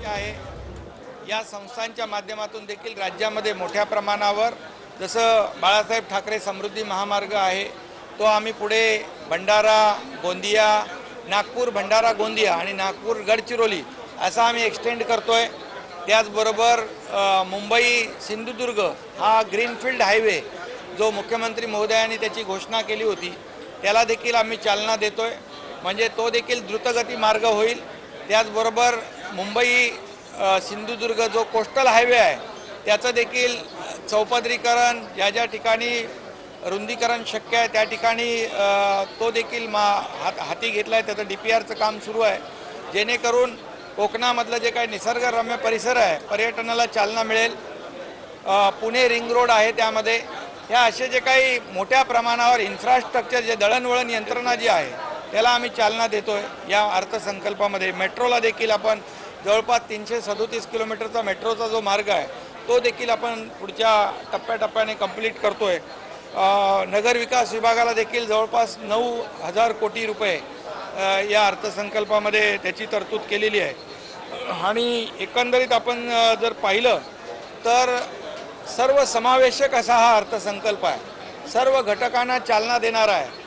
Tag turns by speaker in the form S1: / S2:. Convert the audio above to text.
S1: जी आहे. या संस्थांच्या माध्यमातून देखील राज्यामध्ये मोठ्या प्रमाणावर जसं बाळासाहेब ठाकरे समृद्धी महामार्ग आहे तो आम्ही पुढे भंडारा गोंदिया नागपूर भंडारा गोंदिया आणि नागपूर गडचिरोली असा आम्ही एक्सटेंड करतो आहे त्याचबरोबर मुंबई सिंधुदुर्ग हा ग्रीनफील्ड हायवे जो मुख्यमंत्री महोदयांनी त्याची घोषणा केली होती त्याला देखील आम्ही चालना देतो आहे म्हणजे तो देखील द्रुतगती मार्ग होईल. त्याचबरोबर मुंबई सिंधुदुर्ग जो कोस्टल हायवे आहे त्याचं देखील चौपदरीकरण ज्या ज्या ठिकाणी रुंदीकरण शक्य आहे त्या ठिकाणी तो देखील मा हात हाती घेतला आहे त्याचं डी पी आरचं काम सुरू आहे. जेणेकरून कोकणामधलं जे काही निसर्गरम्य परिसर आहे पर्यटनाला चालना मिळेल. पुणे रिंग रोड आहे त्यामध्ये. ह्या असे जे काही मोठ्या प्रमाणावर इन्फ्रास्ट्रक्चर जे दळणवळण यंत्रणा जी आहे त्याला आम्ही चालना देतोय. या अर्थसंकल्पामध्ये मेट्रोला देखील आपण जवळपास तीनशे सदोतीस किलोमीटरचा मेट्रोचा जो मार्ग आहे तो देखील आपण पुढच्या टप्प्याटप्प्याने कंप्लीट करतोय. अ, नगरविकास विभागाला देखील जवळपास नऊ हजार कोटी रुपये या अर्थसंकल्पामध्ये त्याची तरतूद केलेली आहे. आणि एकंदरीत आपण जर पाहिलं तर सर्व समावेशक असा हा अर्थसंकल्प आहे. सर्व घटकांना चालना देणारा आहे.